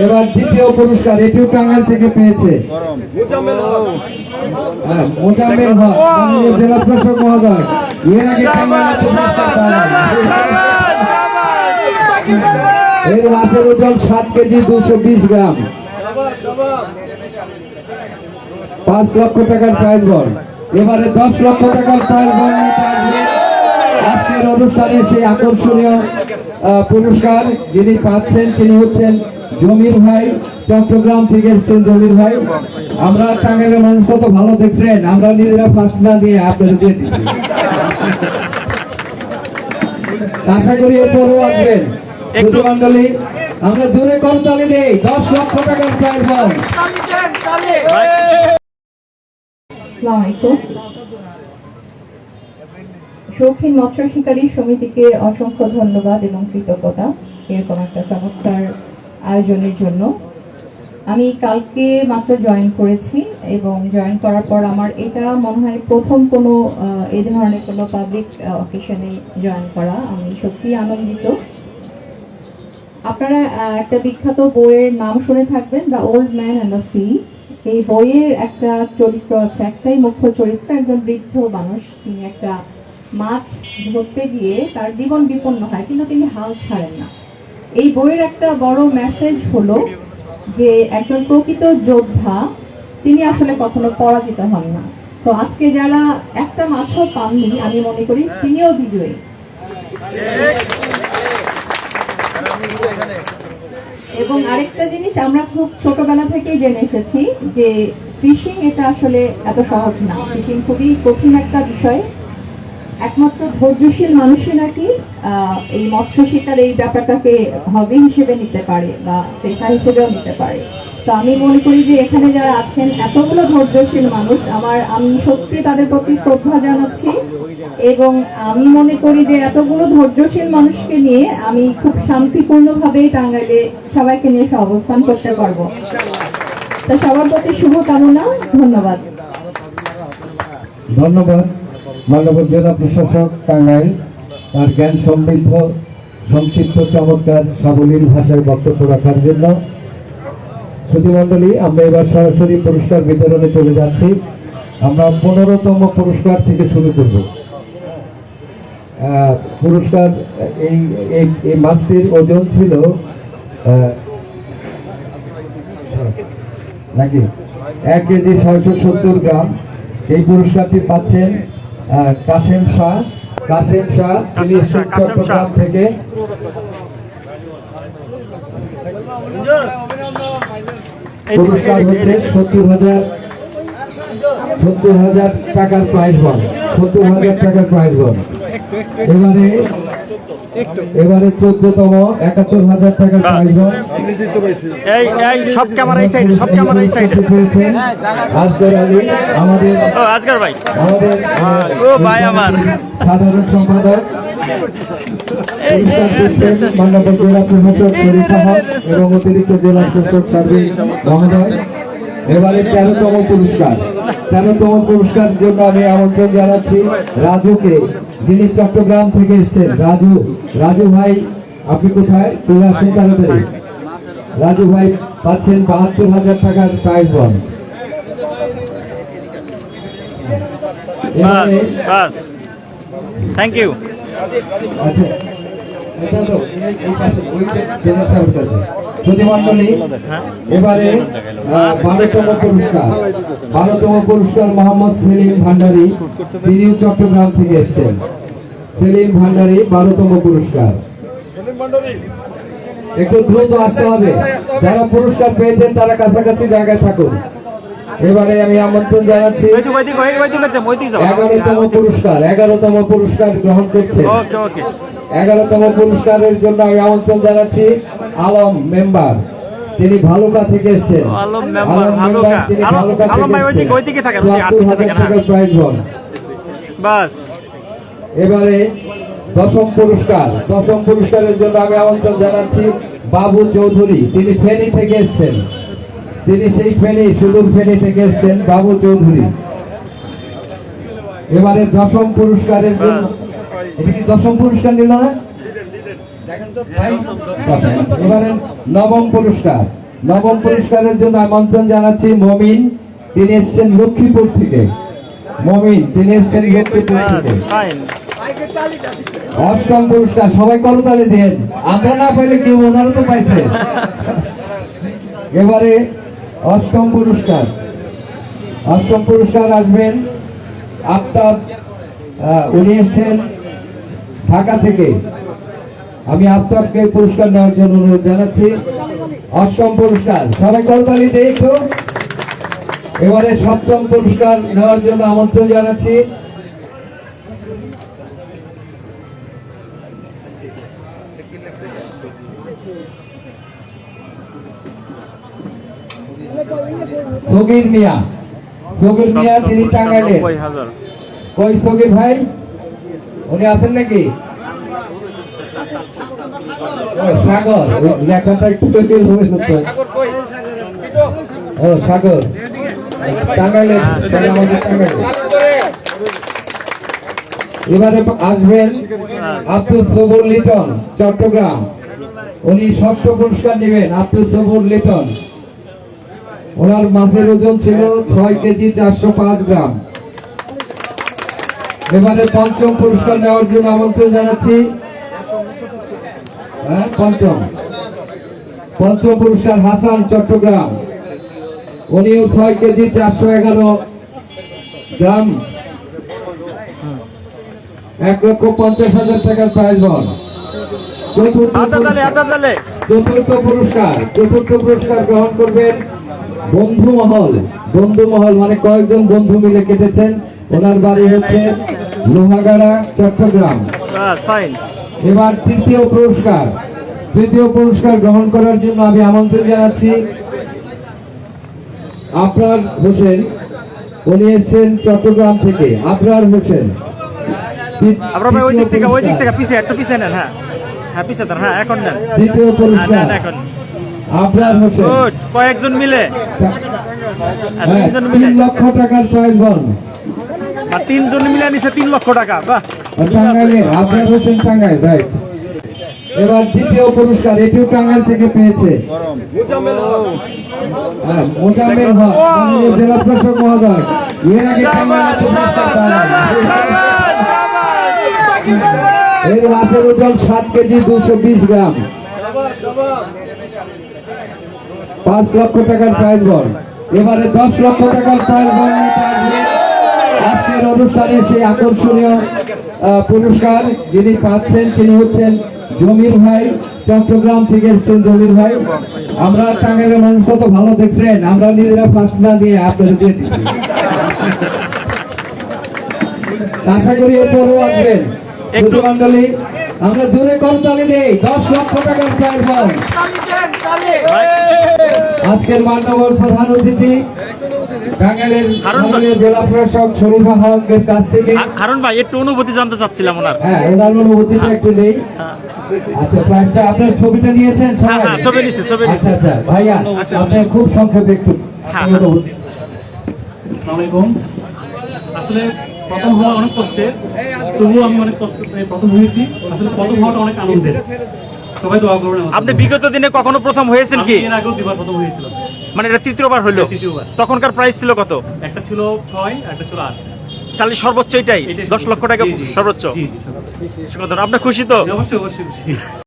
এবার দ্বিতীয় পুরস্কার এটিও টাঙ্গাইল থেকে পেয়েছে। হ্যাঁ, মোজাম্মেল হক জেলা প্রশাসক মহোদয়। এর আগে। এর মাছের ওজন সাত কেজি দুশো বিশ গ্রাম। পাঁচ লক্ষ টাকার প্রাইজ বল। এবারে দশ লক্ষ টাকার প্রাইজ বল আজকের অনুষ্ঠানে সেই আকর্ষণীয় পুরস্কার যিনি পাচ্ছেন তিনি হচ্ছেন জমির ভাই চট্টগ্রাম থেকে এসেছেন জমির ভাই। আমরা টাঙ্গাইলের মানুষ কত ভালো দেখছেন আমরা নিজেরা ফার্স্ট না দিয়ে আপনাদের দিয়ে দিচ্ছি। আশা করি এরপরও আসবেন। শুধু মন্ডলী আমরা দূরে করতালি দেই দশ লক্ষ টাকার প্রাইজ বল শৌখিন মৎস্য শিকারী সমিতিকে অসংখ্য ধন্যবাদ এবং কৃতজ্ঞতা। এরকম একটা চমৎকার আয়োজনের জন্য। আমি কালকে মাত্র জয়েন করেছি এবং জয়েন করার পর আমার এটা মনে হয় প্রথম কোনো এই ধরনের কোনো পাবলিক অকেশনে জয়েন করা। আমি সত্যি আনন্দিত। আপনারা একটা বিখ্যাত বইয়ের নাম শুনে থাকবেন the old man and the sea এই বইয়ের একটা চরিত্র আছে, একটাই মুখ্য চরিত্র, একজন বৃদ্ধ মানুষ। তিনি একটা মাছ ধরতে গিয়ে তার জীবন বিপন্ন হয়, কিন্তু তিনি হাল ছাড়েন না। এই বইয়ের একটা বড় মেসেজ হলো যে একজন প্রকৃত যোদ্ধা, তিনি আসলে কখনো পরাজিত হন না। তো আজকে যারা একটা মাছও পাননি, আমি মনে করি তিনিও বিজয়ী। এবং আরেকটা জিনিস আমরা খুব ছোটবেলা থেকেই জেনে এসেছি যে ফিশিং এটা আসলে এত সহজ না। ফিশিং খুবই কঠিন একটা বিষয়। একমাত্র ধৈর্যশীল মানুষই নাকি এই মৎস্য শিকার এই ব্যাপারটাকে হবি হিসেবে নিতে পারে বা পেশা হিসেবেও নিতে পারে। তো আমি মনে করি যে এখানে যারা আছেন, এতগুলো ধৈর্যশীল মানুষ, আমার, আমি সত্যি তাদের প্রতি শ্রদ্ধা জানাচ্ছি এবং আমি মনে করি যে এতগুলো ধৈর্যশীল মানুষকে নিয়ে আমি খুব শান্তিপূর্ণভাবেই টাঙ্গাইলে সবাইকে নিয়ে অবস্থান করতে পারব। তো সবার প্রতি শুভকামনা, ধন্যবাদ। ধন্যবাদ। মাননীয় জেলা প্রশাসক টাঙ্গাইল, তার জ্ঞান সমৃদ্ধ, সংক্ষিপ্ত, চমৎকার, সাবলীল ভাষায় বক্তব্য রাখার জন্য। সুধীমণ্ডলী আমরা এবার সরাসরি পুরস্কার বিতরণে চলে যাচ্ছি। আমরা পনেরোতম পুরস্কার থেকে শুরু করব। পুরস্কার, এই, এই- মাছটির ওজন ছিল নাকি? এক কেজি ছয়শো সত্তর গ্রাম। এই পুরস্কারটি পাচ্ছেন কাসেম শাহ কাসেম শাহ তিনি চট্টগ্রাম থেকে পুরস্কার হচ্ছে সত্তর হাজার সত্তর হাজার টাকার প্রাইজ বল সত্তর হাজার টাকার প্রাইজ বল এবারে এবারে চোদ্দতম একাত্তর হাজার প্রাইজ এই সব ক্যামেরা এই সাইডে সব ক্যামেরা এই সাইডে পেয়েছেন আজগর আলী আমাদের ও ভাই আমাদের ও ভাই আমার সাধারণ সম্পাদক মান্যবর জেলা প্রশাসক শরীফা এবং অতিরিক্ত জেলা প্রশাসক সার্বিক মহোদয় এবারে তেরোতম পুরস্কার। তেরোতম পুরস্কার জন্য আমি আমন্ত্রণ জানাচ্ছি রাজুকে যিনি চট্টগ্রাম থেকে এসেছেন। রাজু রাজু ভাই আপনি কোথায়? চলে আসেন তাড়াতাড়ি। রাজু ভাই পাচ্ছেন বাহাত্তর হাজার টাকার প্রাইজ বাস থ্যাংক ইউ আচ্ছা এটা তো এই এই পাশে জেনারেল সাহেবের কাছে প্রতিমণ্ডলী এবারে বারোতম পুরস্কার বারোতম পুরস্কার মোহাম্মদ সেলিম ভান্ডারী তিনিও চট্টগ্রাম থেকে এসেছেন। সেলিম ভান্ডারী বারোতম পুরস্কার। একটু দ্রুত আসতে হবে। যারা পুরস্কার পেয়েছেন তারা কাছাকাছি জায়গায় থাকুন। এবারে আমি আমন্ত্রণ জানাচ্ছি এগারোতম পুরস্কার এগারোতম পুরস্কার গ্রহণ করছে। এগারোতম পুরস্কারের জন্য আমি আমন্ত্রণ জানাচ্ছি আলম মেম্বার। তিনি ভালুকা থেকে এসেছেন। আলম মেম্বার, তিনি ভালুকা থেকে থাকেন, হ্যাঁ। বাস। এবারে দশম পুরস্কার। দশম পুরস্কারের জন্য আমি আমন্ত্রণ জানাচ্ছি বাবু চৌধুরী। তিনি ফেনী থেকে এসেছেন। তিনি সেই ফেনী সুদূর ফেনী থেকে এসেছেন বাবু চৌধুরী। এবারে দশম পুরস্কারের জন্য এটা কি দশম পুরস্কার নিল না? দেখেন তো ভাই। এবারে নবম পুরস্কার। নবম পুরস্কারের জন্য আমন্ত্রণ জানাচ্ছি মমিন তিনি এসেছেন লক্ষ্মীপুর থেকে। মমিন তিনি এসেছেন লক্ষ্মীপুর থেকে। ফাইন অষ্টম পুরস্কার সবাই করতালি দেন। আমরা না পাইলে কেউ ওনারা তো পাইছে। এবারে অষ্টম পুরস্কার। অষ্টম পুরস্কার আসবেন আফতাব আহ, উনি এসছেন ঢাকা থেকে আমি আফতাবকে পুরস্কার নেওয়ার জন্য অনুরোধ জানাচ্ছি। অষ্টম পুরস্কার। সবাই করতালি দেই একটু। এবারে সপ্তম পুরস্কার নেওয়ার জন্য আমন্ত্রণ জানাচ্ছি। সগির মিয়া। সগির মিয়া, তিনি টাঙ্গাইলের। কই সগির ভাই? উনি আছেন নাকি? সাগর। লেখাটা একটু। ও, সাগর। আমাদের টাঙ্গাইলের এবারে আসবেন আব্দুল সবুর লিটন, চট্টগ্রাম। উনি ষষ্ঠ পুরস্কার নেবেন আব্দুল সবুর লিটন। ওনার মাছের ওজন ছিল ছয় কেজি চারশো পাঁচ গ্রাম। এবারে পঞ্চম পুরস্কার নেওয়ার জন্য আমন্ত্রণ জানাচ্ছি। হ্যাঁ পঞ্চম। পঞ্চম পুরস্কার হাসান চট্টগ্রাম। উনিও ছয় কেজি চারশো এগারো গ্রাম। এক লক্ষ পঞ্চাশ হাজার টাকার প্রাইজ বল। চতুর্থ পুরস্কার- আদা চতুর্থ পুরস্কার। চতুর্থ পুরস্কার গ্রহণ করবেন বন্ধু মহল। বন্ধু মহল মানে কয়েকজন বন্ধু মিলে কেটেছেন। ওনার বাড়ি হচ্ছে লোহাগাড়া চট্টগ্রাম। এবার তৃতীয় পুরস্কার। তৃতীয় পুরস্কার গ্রহণ করার জন্য আমি আমন্ত্রণ জানাচ্ছি আবরার হোসেন। উনি এসেছেন চট্টগ্রাম থেকে। আবরার হোসেন। নেন হ্যাঁ। হ্যাঁ হ্যাঁ পুরস্কার। নেন হোসেন। কয়েকজন মিলে। তিন মিলে লক্ষ টাকার প্রাইজ বল আর তিনজন মিলে নিছে তিন লক্ষ টাকা বাহ। টাঙ্গাইলে হোসেন টাঙ্গাইল রাইট এবার দ্বিতীয় পুরস্কার এটিও টাঙ্গাইল থেকে পেয়েছে। হ্যাঁ, মোজাম্মেল হক জেলা প্রশাসক মহোদয়। এর আগে। এর মাছের ওজন সাত কেজি দুশো বিশ গ্রাম। পাঁচ লক্ষ টাকার প্রাইজ বল এবারে দশ লক্ষ টাকার প্রাইজ বল আজকের অনুষ্ঠানে সেই আকর্ষণীয় পুরস্কার যিনি পাচ্ছেন তিনি হচ্ছেন জমির ভাই চট্টগ্রাম থেকে এসেছেন জমির ভাই। আমরা টাঙ্গাইলের মানুষ কত ভালো দেখছেন আমরা নিজেরা ফার্স্ট না দিয়ে আপনাদের দিয়ে দিচ্ছি। আশা করি এরপরও আসবেন। শুধু মন্ডলী আমরা দূরে করতালি দেই দশ লক্ষ টাকার প্রাইজ আজকের মান্যবর প্রধান অতিথি টাঙ্গাইলের মাননীয় জেলা প্রশাসক শরীফা হকের কাছ থেকে। হারুন ভাই একটু অনুভূতি জানতে চাচ্ছিলাম ওনার। হ্যাঁ ওনার অনুভূতিটা একটু নেই। আচ্ছা প্রাইসটা আপনার ছবিটা নিয়েছেন হ্যাঁ সবাই? হ্যাঁ ছবি নিচ্ছে ছবি নিচ্ছে আচ্ছা আচ্ছা ভাইয়া আপনি খুব সংক্ষেপে একটু হ্যাঁ, আপনার অনুভূতি। আসলে প্রথম হওয়া অনেক কষ্টের তবুও আমি অনেক কষ্ট প্রথম হয়েছি। আসলে প্রথম হওয়াটা অনেক আনন্দের। সবাই দোয়া করবেন আপনি বিগত দিনে কখনো প্রথম হয়েছেন কি? এর আগেও দুবার প্রথম হয়েছিলাম। মানে এটা তৃতীয়বার হইল তৃতীয়বার। তখনকার প্রাইস ছিল কত একটা ছিল ছয় একটা ছিল আট তাহলে সর্বোচ্চ এটাই দশ লক্ষ টাকা। সর্বোচ্চ। আপনি খুশি তো অবশ্যই অবশ্যই খুশি।